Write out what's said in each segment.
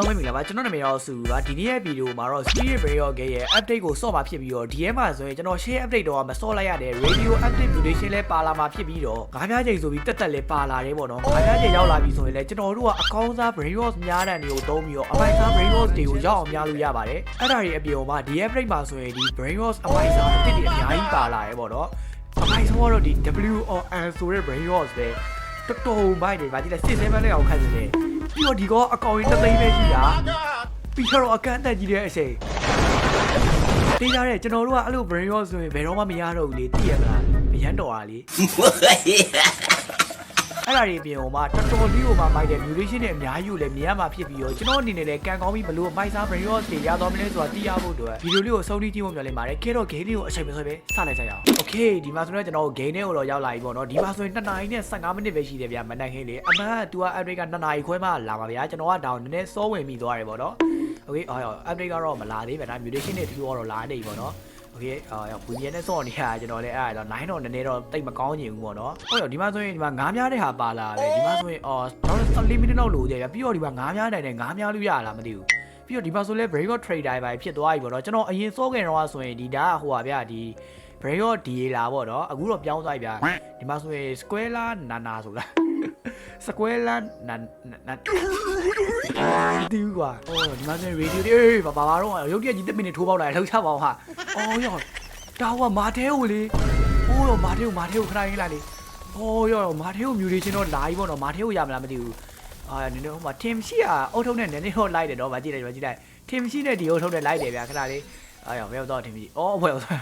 အားလုံးပဲမင်္ဂလာပါကျွန်တော်နာမည်တော့ဆူပါဒီနေ့ရဲ့ဗီဒီယိုမှာတော့ Spirit Barrier ရဲ့ update ကိုဆော့မှာဖြစ်ပြီးတော့ DM မှာဆိုရင်ကျွန်တော် share update တော့မဆော့လိုက်ရတဲ့ radio update mutation လဲပါလာမှာဖြစ်ပြီးတော့ငါးပြားချိန်ဆိုပြီးတက်တက်လဲပါလာတယ်ပေါ့နော်ငါးပြားချိန်ရောက်လာပြီဆိုရင်လဲကျွန်တော်တို့ကအကောင်းစား Barrier များတဲ့နေကိုတုံးပြီးတော့အမိုက်စား Barrier တွေကိုရောက်အောင်များလို့ရပါတယ်အဲ့ဒါတွေအပြင်မှာဒီ update မှာဆိုရင်ဒီ Barrier အမိုက်စားအစ်စ်တွေအများကြီးပါလာတယ်ပေါ့နော်အမိုက်စားကတော့ဒီ W or N ဆိုတဲ့ Barrier ပဲတော်တော်မိုက်တယ်ဗာကြည့်လိုက်စစ်စဲမနဲ့အောင်ခတ်နေတယ် ပြီးတော့ဒီကောအကောင်ကြီးတစ်သိန်းပဲရှိတာပြီးတော့အကန့်အသတ်ကြီးတဲ့အချိန်တေးကြတဲ့ကျွန်တော်တို့ကအဲ့လို brain rot ဆိုရင်ဘယ်တော့မှမရတော့ဘူးလေသိရမလားအရန်တော်တာလေ အဲ့ဒါတွေအပြင်ဟိုမှာတော်တော်လေးဟိုမှာမိုက်တဲ့ mutation တွေအများကြီးကိုလည်းမြင်ရမှာဖြစ်ပြီးတော့ကျွန်တော်အနေနဲ့လည်းကန်ကောင်းပြီးဘလို့မိုက်စား brain rot တွေရသွားမလဲဆိုတာသိရဖို့အတွက်ဗီဒီယိုလေးကိုအဆုံးထိကြည့်ဖို့မျှော်လင့်ပါတယ်ခဲတော့ game လေးကိုအချိန်မဆွဲပဲစလိုက်ကြရအောင် okay ဒီမှာဆိုတော့ကျွန်တော် game လေးကိုတော့ရောက်လာပြီပေါ့နော်ဒီမှာဆိုရင်2နာရီနဲ့15မိနစ်ပဲရှိတယ်ဗျာမနိုင်ခင်းလေအမှန်က तू က update က2နာရီခွဲမှလာပါဗျာကျွန်တော်ကတောင်နည်းနည်းစောဝင်မိသွားတယ်ပေါ့နော် okay အော် update ကတော့မလာသေးပဲဒါ mutation တွေတူတူတော့လာနေပြီပေါ့နော် okay အာဝင်ရနဲ့စော့နေတာကျွန်တော်လည်းအဲ့ဒါတော့9တော့နည်းနည်းတော့တိတ်မကောင်းချင်ဘူးပေါ့နော်ဟုတ်ရောဒီမှာဆိုရင်ဒီမှာငားများတဲ့ဟာပါလာတယ်ဒီမှာဆိုရင်အော်ကျွန်တော်14မိနစ်လောက်လိုကြရပြီးတော့ဒီမှာငားများနိုင်တယ်ငားများလို့ရလားမသိဘူးပြီးတော့ဒီမှာဆိုလဲ break out trader ပဲဖြစ်သွားပြီပေါ့နော်ကျွန်တော်အရင်စောခင်တော့ဆိုရင်ဒီဒါကဟိုပါဗျာဒီ break out ဒီလာပေါ့နော်အခုတော့ပြောင်းသွားပြီဗျာဒီမှာဆိုရင် square လားနာနာဆို လား square လားနာနာဒီကွာအော်ဒီမှာဆိုရင် radio တွေအေးဘာဘာဘာတော့ရုပ်တရက်ကြီးတစ်မိနစ်ထိုးပေါက်လာတယ်လှုပ်ချပါအောင်ဟာအော်ရောတောင်းကမာသေးကိုလေအိုးရောမာသေးကိုမာသေးကိုခဏရင်းလိုက်လေအော်ရောမာသေးကို mutation တော့လာပြီပေါ့နော်မာသေးကိုရမလားမသိဘူးအာနည်းနည်းဟိုမှာ team ရှိอ่ะအုတ်ထုံးနဲ့နည်းနည်းတော့လိုက်တယ်တော့ဗာကြည့်လိုက်ဗာကြည့်လိုက် team ရှိနဲ့ဒီအုတ်ထုံးနဲ့လိုက်တယ်ဗျာခဏလေးအာရောဘယ်ရောက်တော့ team ရှိအော်ဘယ်ရောက်တော့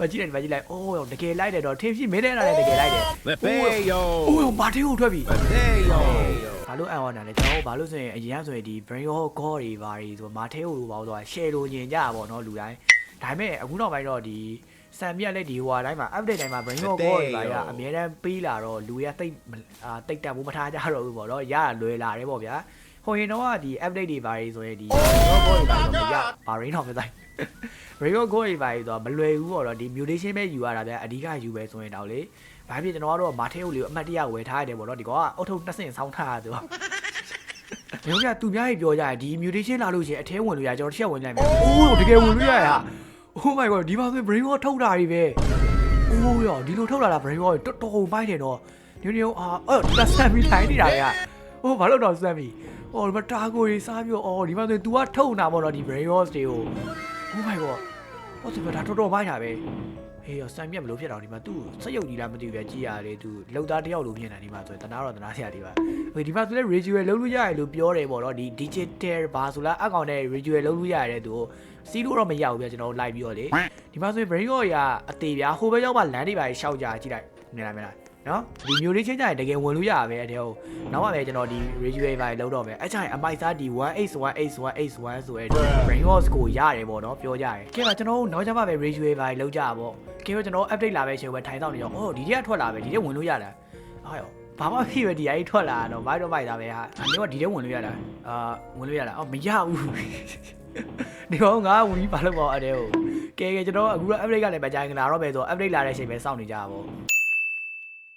ဗာကြည့်လိုက်ဗာကြည့်လိုက်အိုးရောတကယ်လိုက်တယ်တော့ team ရှိမင်းတဲ့အဲ့ဒါလည်းတကယ်လိုက်တယ် Mateo! အိုးရောမာသေးကိုထွက်ပြီ Mateo! ဘာလို့အံ့ဩတာလဲကျွန်တော်တို့ဘာလို့ဆိုရင်အရင်ကဆိုရင်ဒီ brain hole god တွေဘာတွေဆိုမာထဲကိုဘာလို့ဆို share လို့ညင်ကြတာပေါ့နော်လူတိုင်းဒါပေမဲ့အခုနောက်ပိုင်းတော့ဒီဆန်ပြက်လက်ဒီဟိုအတိုင်းမှာ update တိုင်းမှာ brain hole god တွေဘာတွေကအများတန်းပေးလာတော့လူတွေကတိတ်အာတိတ်တက်ဘူးမထားကြတော့ဘူးပေါ့နော်ရရလွယ်လာတယ်ပေါ့ဗျာဟိုရင်တော့ကဒီ update တွေဘာတွေဆိုရင်ဒီ brain hole god တွေဘာတွေတော့မရဘာ rain တော့မသိ brain hole god တွေဘာတွေဆိုတော့မလွယ်ဘူးပေါ့နော်ဒီ mutation ပဲယူရတာဗျာအဓိကယူပဲဆိုရင်တော့လေဘာဖြစ်ကျွန်တော်ကတော့မာထဲကိုလေအမှတ်တရဝယ်ထားရတယ်ပေါ့နော်ဒီကောင်ကအုတ်ထုပ်နှစ်ဆင့်ဆောင်းထားတာဆိုတော့။ဘယ်လိုကြသူများကြီးပြောကြတယ်ဒီ mutation လာလို့ရှိရင်အထဲဝင်လို့ရကျွန်တော်တစ်ချက်ဝင်လိုက်မယ်။အိုးတကယ်ဝင်လို့ရရ။ Oh my god ဒီမှာဆို brain wash ထုတ်တာတွေပဲ။အိုးရောဒီလိုထုတ်လာတာ brain wash တော်တော်မိုက်တယ်တော့။ညညအာအော်တက်ဆန်ပြီးထိုင်နေတာလေ။ဟိုဘာလို့တော့ဆန်ပြီး။အော်ဒီမှာတာကိုကြီးစားပြီးတော့အော်ဒီမှာဆို तू ကထုတ်နေတာပေါ့နော်ဒီ brain wash တွေကို Oh my god ဟောဒီမှာဒါတော်တော်မိုက်တာပဲ။ဟေးရဆန်ပြက်မလို့ဖြစ်တော့ဒီမှာ तू စက်ရုပ်ကြီးလားမသိဘူးပဲကြည်ရတယ် तू လောက်သားတယောက်လိုဖြစ်နေဒီမှာဆိုတနာတော့တနာဆရာဒီပါဟေးဒီမှာဆိုလဲ ritual လုံးလို့ရတယ်လို့ပြောတယ်ပေါ့နော်ဒီ digital ဘာဆိုလားအကောင်နဲ့ ritual လုံးလို့ရတယ်သူစီးလို့တော့မရဘူးပြကျွန်တော်လိုက်ပြီးတော့လေဒီမှာဆိုရင် brain rot ရအသေးပြာဟိုဘက်ရောက်မှလမ်းတွေပါရှောက်ကြကြည့်လိုက်နေလားမလား နော်ဒီမျိုးလေးချင်းကြရင်တကယ်ဝင်လို့ရပါပဲအဲ့ဒါဟိုနောက်မှပဲကျွန်တော်ဒီ ritual ပါလုံးတော့မယ်အဲ့ကြရင်အမိုက်စားဒီ1818181ဆိုရဲ brain rot ကိုရတယ်ပေါ့နော်ပြောကြတယ်ကဲပါကျွန်တော်တို့နောက်ကျမှပဲ ritual ပါလုံးကြပါပေါ့ကဲတော့ကျွန်တော် update လာပဲရှင်ပဲထိုင်တော့နေရောအော်ဒီတက်ကထွက်လာပဲဒီတက်ဝင်လို့ရတာအားရောဘာမှဖြစ်ပဲဒီအကြီးထွက်လာတော့ဘိုက်တော့ဘိုက်တာပဲဟာအမျိုးကဒီထဲဝင်လို့ရတာအာဝင်လို့ရတာအော်မရဘူးဒီကောင်ငါဝင်ပြီးဘာလို့ပေါ့အဲ့တဲ့ဟိုကဲကဲကျွန်တော်အခုတော့ update ကလည်းမကြိုင်ကလာတော့ပဲဆို update လာတဲ့အချိန်ပဲစောင့်နေကြတာပေါ့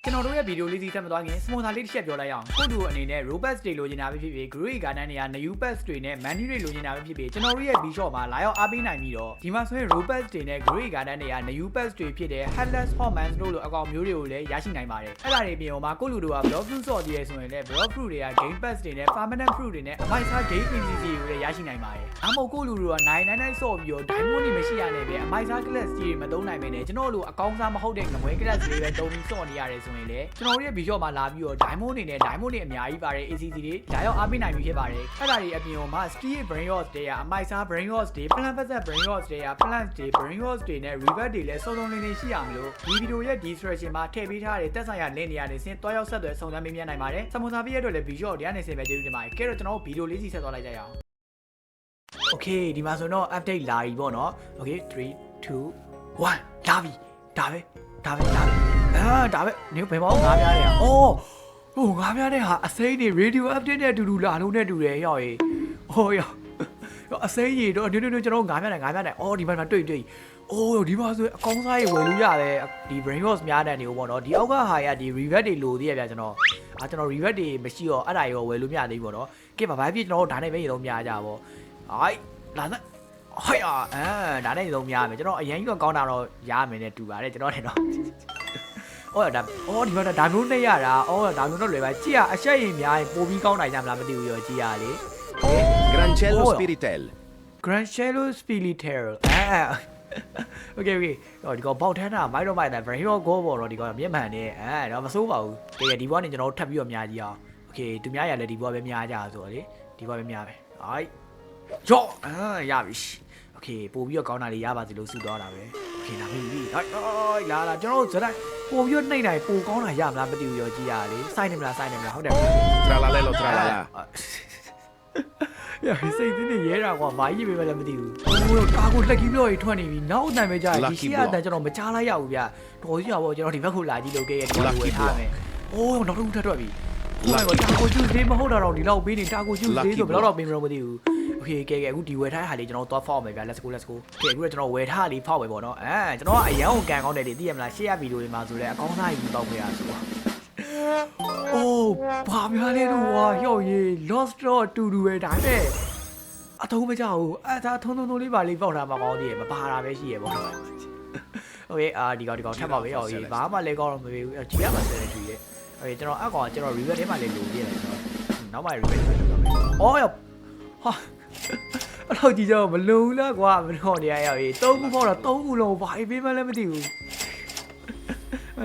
ကျွန်တော်တို့ရဲ့ဗီဒီယိုလေးစီဆက်မသွားခင်စမွန်ဆာလေးတစ်ချက်ပြောလိုက်အောင်ကိုတူအနေနဲ့ Robux တွေလိုချင်တာပဲဖြစ်ဖြစ် Grey Garden တွေက New Pass တွေနဲ့ Money တွေလိုချင်တာပဲဖြစ်ဖြစ်ကျွန်တော်တို့ရဲ့ B-shop မှာလာရောက်အားပေးနိုင်ပြီးတော့ဒီမှာဆိုရင် Robux တွေနဲ့ Grey Garden တွေက New Pass တွေဖြစ်တဲ့ Headless Hormones တို့လိုအကောင်မျိုးတွေကိုလည်းရရှိနိုင်ပါတယ်အဲ့ဒါတွေပြင်ဟိုမှာကိုလူတို့က Block Fruit ဆော့ကြည့်ရဆိုရင်လည်း Block Fruit တွေက Game Pass တွေနဲ့ Permanent Fruit တွေနဲ့အမိုက်စား Game PCC တွေလည်းရရှိနိုင်ပါတယ်အမို့ကိုလူတို့က999ဆော့ပြီးတော့ Diamond တွေမရှိရနဲ့ပဲအမိုက်စား Class ကြီးတွေမသုံးနိုင်ပဲနဲ့ကျွန်တော်တို့အကောင်းစားမဟုတ်တဲ့ငမွေ Class တွေပဲသုံးပြီးဆော့နေရတယ်ဆိုရင်လည်းကျွန်တော်တို့ရဲ့ B-shop မှာလာပြီးတော့ Diamond တွေနဲ့ Diamond တွေအများကြီးပါတယ် ACC တွေလာရောက်အားပေးနိုင်ပြီဖြစ်ပါတယ်အဲ့ဒါတွေအပြင်ဟိုမှာ Ski Brain Rot တွေကအမိုက်စား Brain Rot တွေ Plan Fast Brain Rot တွေက Plant တွေ Brain Rot တွေနဲ့ Revert တွေလည်းစုံစုံလင်လင်ရှိရမလို့ဒီဗီဒီယိုရဲ့ description မှာထည့်ပေးထားတဲ့တက်ဆိုင်ရာ link တွေကနေဆင်းတွားရောက်ဆက်သွယ်စုံစမ်းမေးမြန်းနိုင်ပါတယ်စမွန်ဆာပေးရတော့လည်း B-shop တွေကနေဆင်းပဲကျေးဇူးတင်ပါတယ်ကဲတော့ကျွန်တော်တို့ဗီဒီယိုလေးစီဆက်သွားလိုက်ကြရအောင် Okay ဒီမှာဆိုတော့ update လာပြီပေါ့နော် Okay 3 2 1လာပြီဒါပဲဒါပဲဒါပဲ အာဒါပဲနေဘယ်မှာငါးပြားတယ်အော်ဟိုငါးပြားတဲ့ဟာအစိမ်းတွေ radio update နဲ့အတူတူလာလုံးနဲ့တူတယ်ရောက်ရေဟိုရောက်အစိမ်းကြီးတော့နွနွနွကျွန်တော်ငါးပြားတယ်ငါးပြားတယ်အော်ဒီမှာတွေ့တွေ့အိုးဒီမှာဆိုအကောင်းစားရေဝယ်လို့ရတယ်ဒီ brain rot များတဲ့နေပေါ့နော်ဒီအောက်ကဟာရဒီ revert တွေလိုသေးရဗျာကျွန်တော်အာကျွန်တော် revert တွေမရှိတော့အဲ့ဒါရောဝယ်လို့မရသေးဘူးပေါ့နော်ကဲဘာဘာဖြစ်ကျွန်တော်တို့ဒါနဲ့ပဲရေလုံးများကြပါဟိုက်လာစဟိုက်အာအဲဒါနဲ့ရေလုံးများမယ်ကျွန်တော်အရင်ကြီးတော့ကောင်းတာတော့ရမယ်နဲ့တူပါတယ်ကျွန်တော်ထင်တော့ ။အော်ဒါအော်ဒီမှာဒါမျိုးနဲ့ရတာ။အော်ဒါမျိုးတော့လွယ်ပါ။ကြည်ရအရှက်ရင်များရင်ပိုပြီးကောင်းနိုင်ကြမလားမသိဘူးရောကြည်ရလေ။ Grancello Spiritel Grancello Spiritel အဲ Okay okay ဟိုဒီကောပေါက်ထန်းတာမိုက်တော့မိုက်တာ very hot goal ပေါ့တော့ဒီကောမျက်မှန်နဲ့အဲတော့မစိုးပါဘူး။ကြည်ရဒီဘောနဲ့ကျွန်တော်တို့ထပ်ပြီးတော့များကြည့်အောင်။ Okay သူများရလည်းဒီဘောပဲများကြဆိုတော့လေဒီဘောပဲများပဲ။ Right ကြော့အာရပြီ။ Okay ပို့ပြီးတော့ကောင်းတာလေးရပါစီလို့ဆုတောင်းတာပဲ။ ခေလာပြီဟိုက်ဟိုက်လာလာကျွန်တော်တို့ဇလိုက်ပို့ပြတ်နှိမ့်နိုင်ပို့ကောင်းတာရမလားမသိဘူးရောကြည်ရလေစိုက်နေမလားစိုက်နေမလားဟုတ်တယ်ထရာလာလဲလို့ထရာလာလာရာစိတ်တင်းနေရဲတာကွာဘာကြီးပဲလည်းမသိဘူးဘိုးတို့ကာကိုလက်ကြီးပြော်ကြီးထွက်နေပြီနောက်အတန်ပဲကြာဒီရှိရအတန်ကျွန်တော်မချလိုက်ရဘူးဗျာတော်ကြီးရပါဘောကျွန်တော်ဒီဘက်ခုလာကြည့်လို့ခဲ့ရတယ်ဝယ်ထားမယ်အိုးနောက်တစ်ခုထပ်ထွက်ပြီ ဟိုကတာကိုကျူးသေးမဟုတ်တာတော့ဒီလောက်ပေးနေတာကိုကျူးသေးဆိုဘယ်တော့ပေးမလို့မသိဘူးโอเคကဲကဲအခုဒီဝယ်ထားတဲ့ဟာလေးကျွန်တော်သွားဖောက်မယ်ဗျ let's go let's go ကဲအခုတော့ကျွန်တော်ဝယ်ထားလေးဖောက်မယ်ပေါ့နော်အဲကျွန်တော်ကအရန်ကိုကန်ကောင်းတယ်လေသိရမလားရှေ့ရဗီဒီယိုတွေမှာဆိုလဲအကောင်းစားကြီးပေါက်ခဲ့ရဆိုတော့ အိုးဘာများလဲလို့ဝါဟျော့ရေး lost တော့တူတူပဲဒါနဲ့အထုံးမကြဘူးအဲဒါထုံးထုံးထုံးလေးပါလေးပေါက်တာမကောင်းသေးရဲ့မပါတာပဲရှိရဲ့ပေါ့โอเคအာဒီကောင်ဒီကောင်ထပ်ပါပဲဟောရေးဘာမှလည်းကောင်းတော့မပေးဘူးကြည့်ရမှာစတယ်ကြည့်ရဲ့ โอเคကျွန်တော်အကောင်ကျွန်တော် review ထဲမှာလည်းလိုပြည့်တယ်ကျွန်တော်နောက်မှ review ထဲမှာလုပ်ပါမယ်အော်ရဟာအဲ့တော့ကြည့်ကြမလုံဘူးလားကွာမလို့နေရရောက်ရေးသုံးခုပေါ့တော့သုံးခုလုံးဘာပေးမှလည်းမသိဘူး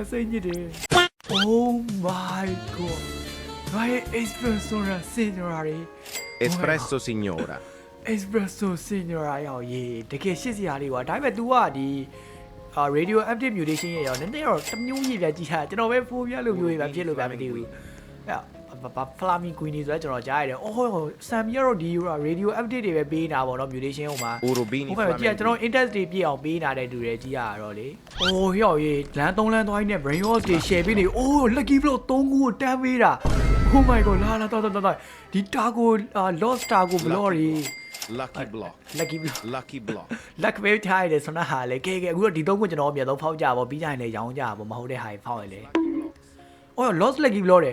အစိမ့်ညစ်တယ် Oh my god. Vai espresso ra signora တွေ Espresso signora. espresso signora ရောက်ရေးတကယ်ရှစ်စရာလေးကွာဒါပေမဲ့ तू ကဒီ အာ radio update mutation ရဲ့ရောနည်းနည်းတော့တစ်မျိုးကြီးပြကြည့်တာကျွန်တော်ပဲဖိုးပြလို့မျိုးကြီးပဲဖြစ်လို့ပဲမသိဘူးအဲ့ဘာဖလာမီကွီနီဆိုတော့ကျွန်တော်ကြားရတယ်။အော်ဆမ်မီကတော့ဒီ radio update တွေပဲပေးနေတာပေါ့နော် mutation ဟိုမှာ Urubini ဟုတ်ပါပြီကြည့်ကျွန်တော် interest တွေပြည့်အောင်ပေးနာတဲ့တူတယ်ကြည့်ရတော့လေ။အိုးဟျောက်ရေးလမ်း3လမ်းသွားရင်းနဲ့ brain wash တွေ share ပေးနေ။အိုး lucky block 3ခုကိုတန်းပေးတာ။ Oh my god လာလာတော့တော့တော့ဒီ taco lost taco block တွေ Lucky block. lucky block Lucky block. luck ပဲထားရတယ်ဆိုတော့ဟာလေကဲကဲအခုတော့ဒီသုံးခုကျွန်တော်အမြတ်ဆုံးဖောက်ကြပါပြီးကြရင်လည်းရောင်းကြပါမဟုတ်တဲ့ဟာတွေဖောက်ရလေ။အော် lost lucky block တွေ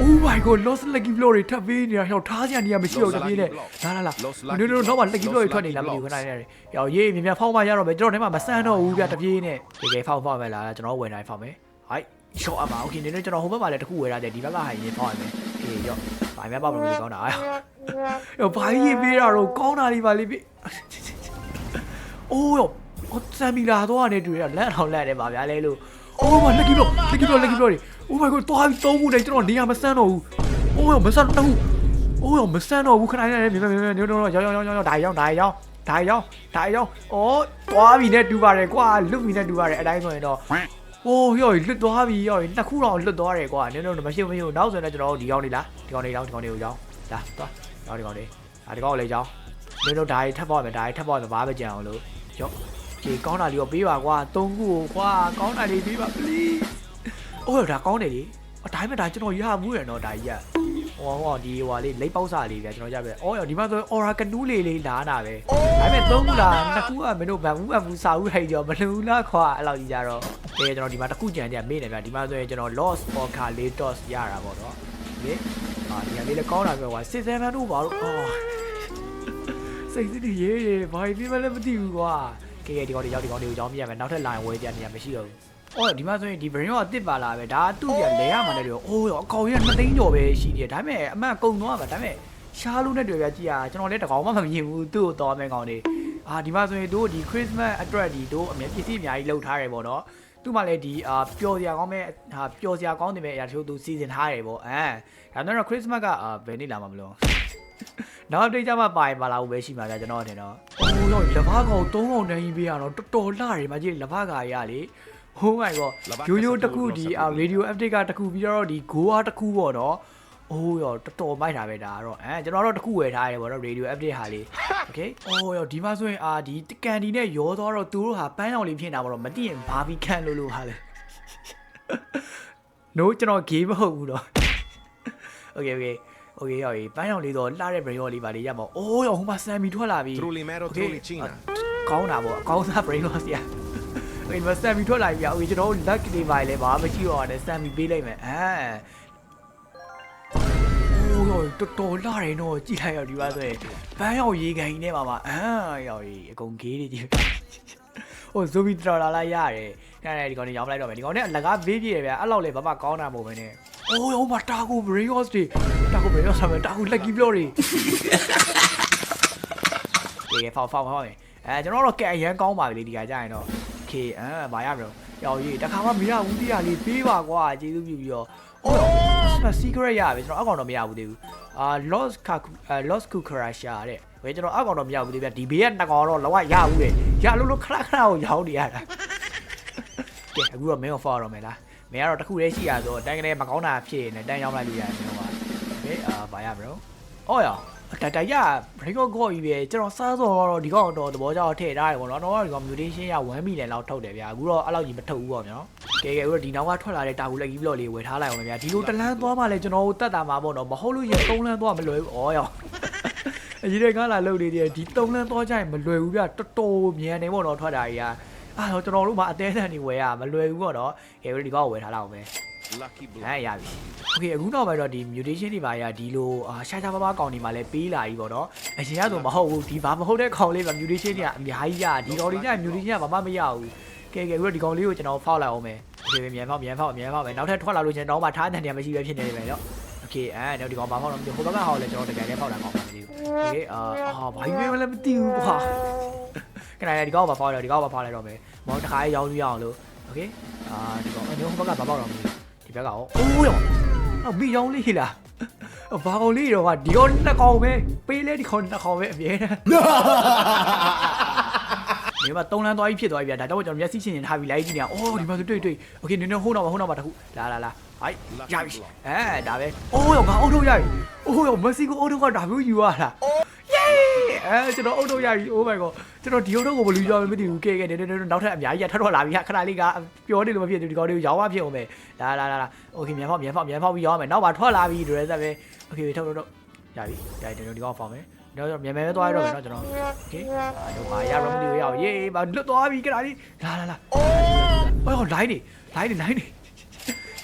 Oh my god lost lucky block တွေထပ်ပေးနေတာဟောက်ထားစရာနေရာမရှိတော့တပြေးနဲ့လာလာလာ Lost နင်တို့တော့ lucky block တွေထွက်နေလားမသိဘူးခဏနေရတယ်။ဟောရေးမြန်မြန်ဖောက်မှရတော့မယ်ကျွန်တော်ထဲမှာမဆန်းတော့ဘူးဗျတပြေးနဲ့။ကဲကဲဖောက်ဖောက်မယ်လားကျွန်တော်ဝယ်တိုင်းဖောက်မယ်။ဟိုက်ရှော့အမโอเคနင်တို့ကျွန်တော်ဟိုဘက်မှာလည်းတစ်ခုဝယ်ရတယ်ဒီဘက်ကဟာရင်ဖောက်ရမယ်။အေးရော့ ဘာမှပေါက်မလို့ကောင်းတာ။ရောဘာကြီးပေးတာတော့ကောင်းတာလေးပါလေးပေး။အိုးရောအော်ဆမ်မီလာတော့ကနေတွေ့ရလက်အောင်လက်တယ်ပါဗျာလဲလို့။ Oh my lucky block lucky block lucky block တွေ Oh my god သွားပြီးသုံးခုနဲ့ကျွန်တော်နေရာမဆန်းတော့ဘူး။ Oh ရောမဆန်းတော့ဘူး။ Oh ရောမဆန်းတော့ဘူးခဏနေနေနေနေနေတော့ရောင်းရောင်းရောင်းရောင်းဒါရောင်းဒါရောင်းဒါရောင်းဒါရောင်းအော်သွားပြီနဲ့တူပါတယ်ကွာလွတ်ပြီနဲ့တူပါတယ်အတိုင်းဆိုရင်တော့ โอ้ယော်လွတ်သွားပြီယော်နှစ်ခုတော့လွတ်သွားတယ်ကွာနင်တို့မရှိမရှိနောက်ဆိုရင်လည်းကျွန်တော်တို့ဒီကောင်နေလားဒီကောင်နေရောက်ဒီကောင်နေကိုရောက်လာသွားရောက်ဒီကောင်နေအာဒီကောင်ကိုလည်းရောက်နင်တို့ဒါရီထပ်ပေါ့မယ်ဒါရီထပ်ပေါ့မယ်ဘာပဲကြံအောင်လို့ယော့ဒီကောင်းတာလေးကိုပေးပါကွာသုံးခုကိုကွာကောင်းတာလေးပေးပါ please အိုးဒါကောင်းတယ်လေအတိုင်းမဒါကျွန်တော်ရမှုရယ်နော်ဒါကြီးက ဟောဟောဒီဟွာလေးလိပ်ပေါက်စားလေးဗျာကျွန်တော်ကြပြအော်ရောဒီမှာဆိုအော်ရာကနူးလေးလေးလာတာပဲဒါပေမဲ့သုံးခုလားနှစ်ခုကမင်းတို့ဗန်ဘူးဗန်ဘူးစာဦးဟိုက်ကြောမလူလားခွာအဲ့လိုကြီးကြတော့အဲကျွန်တော်ဒီမှာတစ်ခုကြံကြမေးနေဗျာဒီမှာဆိုရင်ကျွန်တော် lost orca လေး toss ရတာပေါ့နော်ဒီအာဒီဟာလေးလည်းကောင်းတာပဲကွာ67တို့ပါတော့အော်စိတ်စစ်ရေးရေးဘာဖြစ်မလဲမသိဘူးကွာကဲကဲဒီကောင်တွေရောက်ဒီကောင်တွေကိုကြောင်းပြရမယ်နောက်ထပ် line ဝဲကြနေရမရှိတော့ဘူး အော်ဒီမှာဆိုရင်ဒီ brain ရောအစ်စ်ပါလာပဲဒါသူ့ပြလဲရမှာလည်းတော့အိုးရောအကောင်ကြီးက2သိန်းကျော်ပဲရှိသေးတယ်ဒါပေမဲ့အမှန်ကုံသွားပါဒါပေမဲ့ရှားလို့နဲ့တွေ့ပြကြည့်ရကျွန်တော်လည်းတကောင်မှမမြင်ဘူးသူ့ကိုတော်မယ်ကောင်လေးအာဒီမှာဆိုရင်တို့ဒီ Christmas အတွက်ဒီတို့အမြဲပစ္စည်းအများကြီးလုပ်ထားတယ်ပေါ့နော်သူ့မှာလည်းဒီအာပျော်စရာကောင်းမဲ့ဟာပျော်စရာကောင်းတယ်မဲ့အရာတချို့သူစီစဉ်ထားတယ်ပေါ့အဲဒါတော့ Christmas ကအာဘယ်နေ့လာမှာမလို့နောက် update ကြမှာပါရင်ပါလာဘူးပဲရှိမှာဗျာကျွန်တော်ထင်တော့အိုးရောလက်ဖားကောင်3ကောင်တန်းကြီးပေးရတော့တော်တော်လှတယ်မကြည့်လက်ဖားကာကြီးကလေ Oh my god ရိုးရိုးတစ်ခုဒီအာ radio update ကတစ်ခုပြီးတော့ဒီ Goa တစ်ခုပေါ့နော်။အိုးရောတော်တော်မိုက်တာပဲဒါကတော့အဲကျွန်တော်တော့တစ်ခုဝယ်ထားရတယ်ပေါ့နော် radio update ဟာလေး Okay အိုးရောဒီမှာဆိုရင်အာဒီကန်ဒီနဲ့ရောသွားတော့သူတို့ဟာပန်းရောင်လေးဖြစ်နေတာပေါ့တော့မသိရင်ဘာပြီးခံလို့လို့ဟာလေ No ကျွန်တော် game မဟုတ်ဘူးတော့ Okay okay Okay ရောပန်းရောင်လေးတော့လှတဲ့ brain ရောလေးပါလေးရပါအိုးရောဟိုမှာ Sammy ထွက်လာပြီ Trulimero Okay. Trulicina. ကောင်းတာပေါ့အကောင်းစား brain loss ရ။ အဲ့မှာ Sammy ထွက်လာပြီဗျာ။ okay ကျွန်တော်တို့ luck တွေပါလေဘာမှမရှိတော့တယ် Sammy ပေးလိုက်မယ်။အဲ။အိုးရောတော်တော်လာတယ်နော်ကြည့်လိုက်ရောဒီပါဆိုရင်ဘန်းရောက်ရေကန်ကြီးနဲ့ပါပါအမ်ရောက်ရေအကုန်ဂေးတွေကြည့်ဟိုဇိုဘီတော်လာလာရတယ်ခဏလေးဒီကောင်လေးရောင်းလိုက်တော့မယ်ဒီကောင်လေးအလကားဘေးပြည့်တယ်ဗျာအဲ့လောက်လေဘာမှကောင်းတာမဟုတ်ဘဲနဲ့အိုးရောမတာကို Brios တွေတာကို Brios ဆာမတာကို Lucky Blow တွေကဲဖောက်ဖောက်ဖောက်မယ်အဲကျွန်တော်တို့ကဲအရန်ကောင်းပါပြီလေဒီကကြာရင်တော့ k အမ်ဘာရမလို့ရောင်ကြီးတခါမှမရဘူးတိရလေးပေးပါကွာကျေးဇူးပြုပြီးတော့အော် secret ရပြီကျွန်တော်အကောင်တော့မရဘူးသေးဘူးအာ loss loss cucaracha တဲ့ဝဲကျွန်တော်အကောင်တော့မရဘူးသေးဗျဒီဘေးကနှစ်ကောင်တော့လောကရဘူးတဲ့ရလို့လို့ခဏခဏကိုရောင်းနေရတာကဲအခုတော့ main offer တော့မယ်လားမင်းကတော့တခုတည်းရှိရဆိုတန်းကလေးမကောင်းတာဖြစ်နေတန်းရောက်လိုက်လို့ရတယ်ကျွန်တော်ကဟေးအာဘာရမလို့အော်ရော တတရ break out ကိုကြီးပဲကျွန်တော်စားစောတော့ဒီကောင်တော့သဘောကျတော့ထည့်ထားတယ်ပေါ့နော်တော့ဒီကောင် mutation ရ1 million လောက်ထုတ်တယ်ဗျာအခုတော့အဲ့လောက်ကြီးမထုတ်ဘူးပေါ့နော်ကဲကဲအခုတော့ဒီနောက်ကထွက်လာတဲ့တာကူလက်ကြီး block လေးဝယ်ထားလိုက်အောင်ဗျာဒီလိုတလန်းသွားမှလည်းကျွန်တော်တို့တက်တာမှာပေါ့နော်မဟုတ်လို့ရ3လန်းသွားမလွယ်ဘူးဩရောအကြီးတဲ့ကားလာလုပ်နေတယ်ဒီ3လန်းသွားကြရင်မလွယ်ဘူးဗျာတော်တော်မြန်နေပေါ့နော်ထွက်တာကြီးကအဲ့တော့ကျွန်တော်တို့မှအသေးအံနေဝယ်ရမလွယ်ဘူးပေါ့နော်ကဲဒီကောင်ကိုဝယ်ထားလိုက်အောင်ပဲ Lucky block. အဲရပြီโอเคအခုနောက်ပိုင်းတော့ဒီ mutation တွေပါရဒီလိုအာရှာရှာပါပါကောင်တွေမှာလည်းပေးလာပြီပေါ့နော်အရင်ကဆိုမဟုတ်ဘူးဒီဘာမဟုတ်တဲ့ကောင်လေးမှာ mutation တွေကအများကြီးရဒီကောင်တွေည mutation ကဘာမှမရဘူးကဲကဲအခုတော့ဒီကောင်လေးကိုကျွန်တော်ဖောက်လိုက်အောင်မယ်โอเคမြန်ဖောက်မြန်ဖောက်မြန်ဖောက်မယ်နောက်ထပ်ထွက်လာလို့ချင်းတော့မှထားတဲ့နေရာမရှိပဲဖြစ်နေတယ်ပဲเนาะโอเคအဲတော့ဒီကောင်ဘာဖောက်တော့မသိဘူးဟိုဘက်ကဟောက်လဲကျွန်တော်တကယ်လည်းဖောက်လာကောင်းပါမသိဘူးโอเคအာအာဘာကြီးပဲလည်းမသိဘူးကွာခဏလေးဒီကောင်ဘာဖောက်လဲဒီကောင်ဘာဖောက်လိုက်တော့မယ်မောင်တစ်ခါရောင်းလို့ရအောင်လို့โอเคအာဒီကောင်အညိုဟိုဘက်ကဘာဖောက်တော့မသိဘူးဒီ ဘက်ကရောအိုးရော အမီရောင်းလေးလားဘာကောင်လေးတော့ကဒီကောင်နှစ်ကောင်ပဲပေးလဲဒီကောင်နှစ်ကောင်ပဲအမြဲတမ်းဒီမှာသုံးလန်းသွားပြီးဖြစ်သွားပြီဗျာဒါတော့ကျွန်တော်မျက်စိချင်းချင်းထားပြီးလိုက်ကြည့်နေတာအော်ဒီမှာဆိုတွေ့တွေ့โอเคနင်းနေဟိုးတော့ဟိုးတော့ပါတခုလာလာလာဟိုက်ရပြီအဲဒါပဲအိုးရောငါအုတ်ထုတ်ရပြီအိုးရောမက်ဆီကိုအုတ်ထုတ်ကဒါမျိုးယူရလားယေး အဲကျွန်တော်အုတ်ထုတ်ရပြီ oh my god ကျွန်တော်ဒီအုတ်ထုတ်ကိုဘယ်လိုကြောမသိဘူးကဲကဲနေနေနောက်ထပ်အများကြီးထပ်ထွက်လာပြီခဏလေးကပြောနေလို့မဖြစ်ဘူးဒီကောင်လေးရောင်းမဖြစ်အောင်ပဲလာလာလာလာโอเคမြန်ဖောက်မြန်ဖောက်မြန်ဖောက်ပြီးရောင်းမယ်နောက်ပါထွက်လာပြီဒရက်ဆက်ပဲโอเคထုတ်ထုတ်ထုတ်ရပြီဒါကျွန်တော်ဒီကောင်ဖောက်မယ်တော့မြန်မြန်ပဲသွားရတော့မယ်နော်ကျွန်တော်โอเคတော့ပါရတော့မသိဘူးရအောင်ရေးပါလွတ်သွားပြီခဏလေးလာလာလာအော် line နေ line နေ line နေ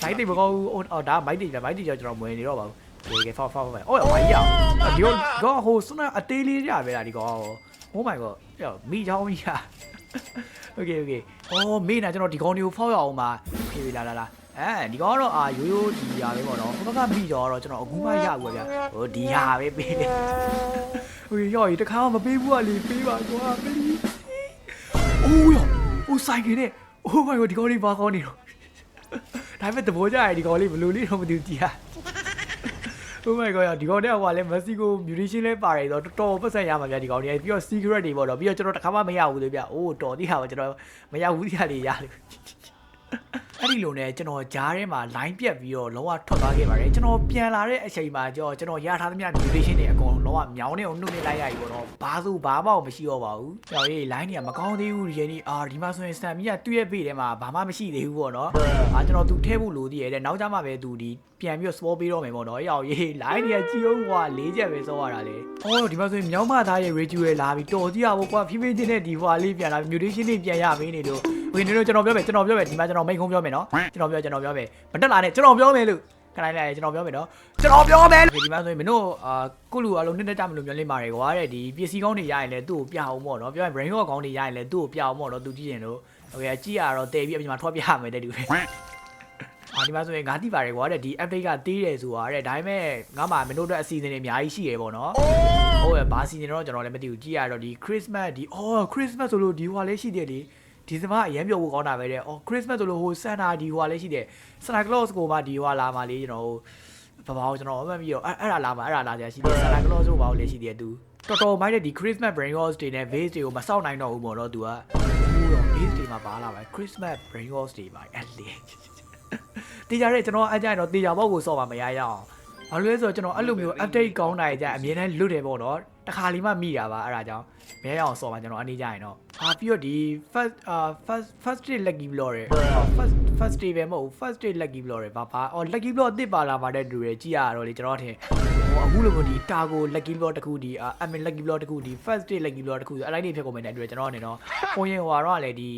line နေမကောင်းဘူးအော်ဒါမိုက်တီမိုက်တီကြောင့်ကျွန်တော်မဝင်နေတော့ပါဘူး ကဲကဲဖောက်ဖောက်ဖောက်မယ်။အော်ဝိုင်းရအောင်။ဒီကောဟိုစနအသေးလေးရပဲလားဒီကော။ Oh my god ။ယောမိချောင်းကြီး။ Okay okay ။အော်မေးနေကျွန်တော်ဒီကောတွေကိုဖောက်ရအောင်ပါ။ Okay လာလာလာ။အဲဒီကောကတော့အာရိုးရိုးဒီရပဲပေါ့နော်။ဟိုဘက်ကမိကြောတော့ကျွန်တော်အခုမှရဘူးဗျာ။ဟိုဒီဟာပဲပေးတယ်။ Okay ရောရီတခါမှမပေးဘူးကလေပေးပါကွာ။ပေး။အိုးရော။အိုးဆိုင်ကနေ။ Oh my god ဒီကောလေးဘာကောင်းနေတော့။ဒါပေမဲ့တဘောကြရဒီကောလေးဘယ်လိုလေးတော့မသိဘူးကြည်ဟာ။ Oh my god ဒီကောင်တဲ့ဟိုကလည်း Mexico mutation လဲပါတယ်ဆိုတော့တော်တော်ပတ်စံရမှာဗျာဒီကောင်တွေပြီးတော့ secret တွေပေါ့နော်ပြီးတော့ကျွန်တော်တခါမှမရဘူးလေဗျာအိုးတော်တိဟာပါကျွန်တော်မရဘူးတရားလေးရလို့ အဲ့ဒီလိုနဲ့ကျွန်တော်ကြားထဲမှာ line ပြတ်ပြီးတော့လုံးဝထွက်သွားခဲ့ပါတယ်ကျွန်တော်ပြန်လာတဲ့အချိန်မှာကျွန်တော်ကျွန်တော်ရထားသမျှ mutation တွေအကုန်လုံးဝမြောင်းနေအောင်နှုတ်နေလိုက်ရပြီပေါ့နော်ဘာလို့ဘာမှမရှိတော့ပါဘူးကျွန်တော်ရေး line တွေကမကောင်းသေးဘူးဒီနေ့အာဒီမှာဆိုရင်စံမီကသူ့ရဲ့ဘေးထဲမှာဘာမှမရှိသေးဘူးပေါ့နော်အာကျွန်တော်သူထဲဖို့လိုသေးတယ်တဲ့နောက်ကြမှာပဲသူဒီပြန်ပြီးတော့ sport ပေးတော့မယ်ပေါ့နော်အဲ့အောင်ရေး line တွေကကြီးအောင်ကွာ၄ချက်ပဲစောရတာလေအော်ဒီမှာဆိုရင်မြောင်းမသားရဲ့ radio ရဲ့လာပြီးတော်ကြည့်ရဖို့ကွာဖြည်းဖြည်းချင်းနဲ့ဒီဟွာလေးပြန်လာ mutation တွေပြန်ရမင်းနေလို့ ဝင်းနေတော့ကျွန်တော်ပြောမယ်ကျွန်တော်ပြောမယ်ဒီမှာကျွန်တော်မိတ်ခုံးပြောမယ်နော်ကျွန်တော်ပြောကျွန်တော်ပြောမယ်မတက်လာနဲ့ကျွန်တော်ပြောမယ်လို့ခဏလေးကျွန်တော်ပြောမယ်နော်ကျွန်တော်ပြောမယ်ဒီမှာဆိုရင်မင်းတို့အာကုလူအလုံးနှစ်နှစ်ကြမလို့မျောလင်းပါတယ်ကွာတဲ့ဒီပစ္စည်းကောင်းတွေရရင်လည်းသူ့ကိုပြအောင်ပေါ့နော်ပြောရင် brain rot ကောင်းတွေရရင်လည်းသူ့ကိုပြအောင်ပေါ့နော်သူကြည့်ရင်လို့โอเคကြည့်ရတော့တဲပြီးအပြင်မှာထွက်ပြရမယ်တဲ့တူပဲအာဒီမှာဆိုရင်ငါတိပါတယ်ကွာတဲ့ဒီ update ကသေးတယ်ဆိုတာတဲ့ဒါပေမဲ့ငါမှမင်းတို့အတွက်အစီအစဉ်တွေအများကြီးရှိရပေါ့နော်ဟုတ်ရဘာစီစဉ်တော့ကျွန်တော်လည်းမသိဘူးကြည့်ရတော့ဒီ Christmas ဒီအော် Christmas ဆိုလို့ဒီဟွာလေးရှိတယ်လေ ဒီစမအရင်ပြောဖို့ကောင်းတာပဲတဲ့အော် Christmas ဆိုလို့ဟို Santa ဒီဟွာလေးရှိတယ် Santa Claus ကိုမှဒီဟွာလာမှလေးကျွန်တော်ဟိုဘာဘာကျွန်တော်အမှတ်ပြီးတော့အဲ့အဲ့ဒါလာမှအဲ့ဒါလာကြရှိတယ် Santa Claus ကိုဘာလို့လဲရှိတယ်သူတော်တော်မိုက်တဲ့ဒီ Christmas brain rot တွေနဲ့ vase တွေကိုမစောင့်နိုင်တော့ဘူးပေါ့နော်သူကဟိုတော့ vase တွေမှာပါလာပါ Christmas brain rot တွေပါအဲ့လေတေးကြတဲ့ကျွန်တော်အကြိုက်တော့တေးကြဘောက်ကိုစော့ပါမရရအောင်ဘာလို့လဲဆိုတော့ကျွန်တော်အဲ့လိုမျိုး update ကောင်းတာကြအမြင်နဲ့လွတ်တယ်ပေါ့နော် တခါလီမှမိတာပါအဲ့ဒါကြောင့်မဲရအောင်စော့ပါကျွန်တော်အနေကြရင်တော့အာပြီးတော့ဒီ first အာ first first day lucky blow ရယ် first first day ပဲမဟုတ်ဘူး first day lucky blow ရယ်ဘာဘာအော် lucky blow အစ်စ်ပါလာပါတဲ့လူတွေကြည့်ရတော့လေကျွန်တော်ထင်ဟိုအခုလိုမျိုးဒီ targo lucky blow တခုဒီအာ I mean lucky blow တခုဒီ first day lucky blow တခုအလိုက်နေဖြစ်ကုန်မယ်တဲ့အတွက်ကျွန်တော်အနေတော့ပုံရင်ဟိုတော့လည်းဒီ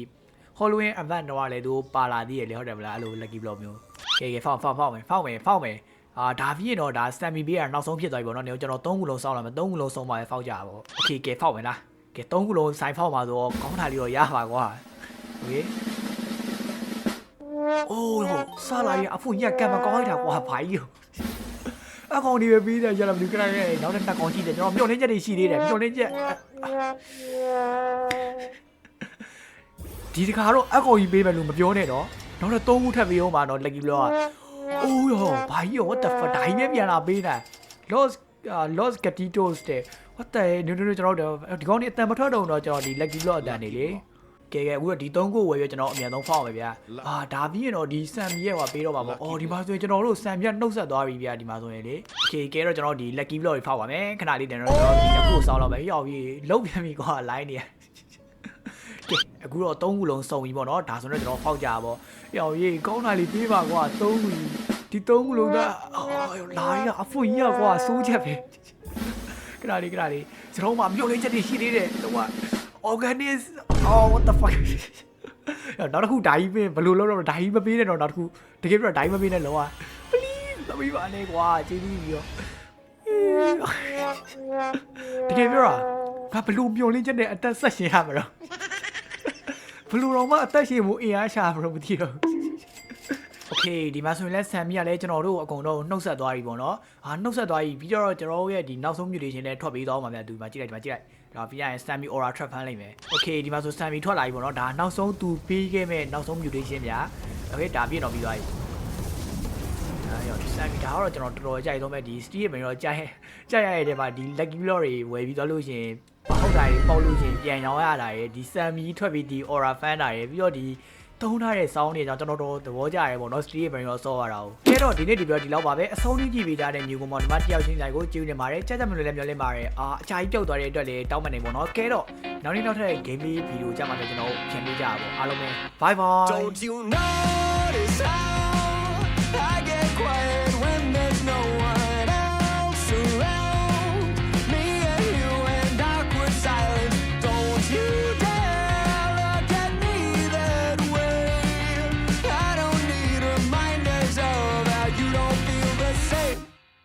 Halloween event တော့လည်းသူပါလာသေးရလေဟုတ်တယ်မလားအဲ့လို lucky blow မျိုးကဲကဲဖောက်ဖောက်ဖောက်မယ်ဖောက်မယ်ဖောက်မယ် အာဒါပြီးရင်တော့ဒါစတန်မီပေးတာနောက်ဆုံးဖြစ်သွားပြီပေါ့နော်နေကျွန်တော်၃ခုလုံးစောက်လာမယ်၃ခုလုံးဆုံးပါပဲဖောက်ကြပါပေါ့โอเคကဲဖောက်မယ်လားကဲ၃ခုလုံးဆိုင်ဖောက်ပါဆိုတော့ကောင်းတာလေးတော့ရပါကွာโอเคအိုးဟိုစားလာရင်အဖို့ညက်ကံမကောင်းလိုက်တာကွာဘာကြီးအကောင်ဒီပဲပြီးတယ်ရလာမလို့ကြရဲနောက်တစ်ကောင်ကြည့်တယ်ကျွန်တော်မျောလင်းချက်တွေရှိသေးတယ်မျောလင်းချက်ဒီတခါတော့အကောင်ကြီးပေးမယ်လို့မပြောနဲ့တော့နောက်တော့၃ခုထပ်ပြီးအောင်ပါတော့ lucky block က အိုးရောဘာကြီးရော what the fuck ဒိုင်းနဲ့ပြန်လာပေးတာ los los gatitos တဲ့ what the နင်တို့ကျွန်တော်တို့ဒီကောင်းနေအတန်မထွက်တော့တော့ကျွန်တော်ဒီ lucky block အတန်နေလေကဲကဲအခုတော့ဒီ၃ခုဝယ်ပြကျွန်တော်အမြန်ဆုံးဖောက်မယ်ဗျာအာဒါပြီးရင်တော့ဒီဆန်မီရဲ့ဟိုပေးတော့ပါပေါ့အော်ဒီမှာဆိုရင်ကျွန်တော်တို့ဆန်မီကနှုတ်ဆက်သွားပြီဗျာဒီမှာဆိုရင်လေကဲကဲတော့ကျွန်တော်ဒီ lucky block တွေဖောက်ပါမယ်ခဏလေးတင်တော့ကျွန်တော်ဒီတစ်ခုစောင်းတော့မယ်ရောက်ပြီလုတ်ပြန်ပြီကွာ line နေ ကဲအခုတော့၃ခုလုံးစုံပြီပေါ့နော်ဒါဆိုတော့ကျွန်တော်ဖောက်ကြပါပေါ့ရောက်ရေးကောင်းတာလေးပေးပါကွာ၃ခုဒီ၃ခုလုံးကအော်လာရအဖွကြီးရကွာစိုးချက်ပဲခဏလေးခဏလေးကျွန်တော်မှမြို့လေးချက်တွေရှိသေးတယ်တော့ organic oh what the fuck နောက်တစ်ခုဓာကြီးပေးဘယ်လိုလုပ်တော့ဓာကြီးမပေးနဲ့တော့နောက်တစ်ခုတကယ်ပြတော့ဓာကြီးမပေးနဲ့လောက please မပေးပါနဲ့ကွာကျေးဇူးပြီးတော့တကယ်ပြောတာငါဘလို့မျောလင်းချက်နဲ့အသက်ဆက်ရှင်ရမှာတော့ ဘလို့တော့မှအသက်ရှင်မှုအင်အားရှာမှာတော့မသိတော့โอเคဒီမှာဆိုရင်လဲဆမ်မီကလည်းကျွန်တော်တို့အကုန်လုံးနှုတ်ဆက်သွားပြီပေါ့နော်ဟာနှုတ်ဆက်သွားပြီပြီးတော့ကျွန်တော်တို့ရဲ့ဒီနောက်ဆုံး mutation နဲ့ထွက်ပြီးသွားမှာဗျာသူမှာကြည့်လိုက်ဒီမှာကြည့်လိုက်ဒါပြီးရရင် Sammy Aura Trap ဖမ်းလိုက်မယ်โอเคဒီမှာဆို Sammy ထွက်လာပြီပေါ့နော်ဒါနောက်ဆုံးသူပြီးခဲ့မဲ့နောက်ဆုံး mutation ဗျာโอเคဒါပြည့်တော့ပြီးသွားပြီ အဲ့ရောဒီစမ်းပြီးဒါကတော့ကျွန်တော်တော်တော်ကြိုက်တော့မဲ့ဒီ Steve မင်းတော့ကြိုက်ကြိုက်ရတဲ့မှာဒီ lucky block တွေဝယ်ပြီးသွားလို့ရှရင် ပေါက်တာတွေပေါက်လို့ရှရင်ပြန်ရောင်းရတာရယ်ဒီ Sammy ထွက်ပြီးဒီ aura fan တာရယ်ပြီးတော့ဒီတုံးထားတဲ့ sound တွေကြောင့်ကျွန်တော်တို့သဘောကျရဲပေါ့နော် Steve မင်းတော့ဆော့ရတာကိုကဲတော့ဒီနေ့ဒီပြောဒီလောက်ပါပဲအဆုံးထိကြည့်ပေးကြတဲ့မျိုးကောင်မဒီမှာတယောက်ချင်းဆိုင်ကိုကြည့်နေပါတယ်ကြက်ကြက်မလို့လည်းမျှော်လင့်ပါတယ်အာအချာကြီးပြုတ်သွားတဲ့အတွက်လည်းတောင်းပန်နေပေါ့နော်ကဲတော့နောက်နေ့နောက်ထပ် game လေးဗီဒီယိုကြမှာလည်းကျွန်တော်ပြန်ပေးကြပါပေါ့အားလုံးပဲ bye bye Don't you notice how I